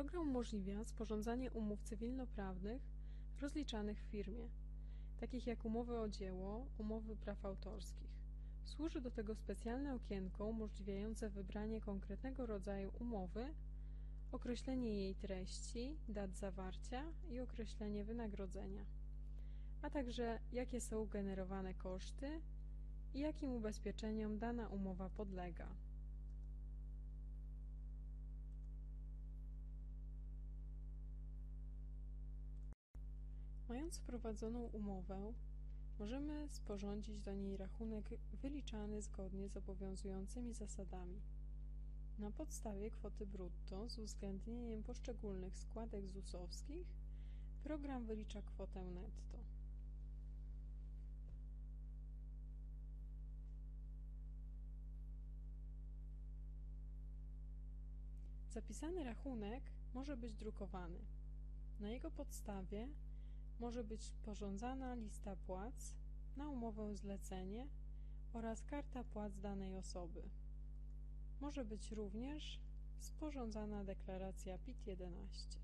Program umożliwia sporządzanie umów cywilnoprawnych rozliczanych w firmie, takich jak umowy o dzieło, umowy praw autorskich. Służy do tego specjalne okienko umożliwiające wybranie konkretnego rodzaju umowy, określenie jej treści, dat zawarcia i określenie wynagrodzenia, a także jakie są generowane koszty i jakim ubezpieczeniom dana umowa podlega. Mając wprowadzoną umowę, możemy sporządzić do niej rachunek wyliczany zgodnie z obowiązującymi zasadami. Na podstawie kwoty brutto z uwzględnieniem poszczególnych składek ZUS-owskich program wylicza kwotę netto. Zapisany rachunek może być drukowany. Na jego podstawie może być sporządzana lista płac na umowę zlecenie oraz karta płac danej osoby. Może być również sporządzana deklaracja PIT-11.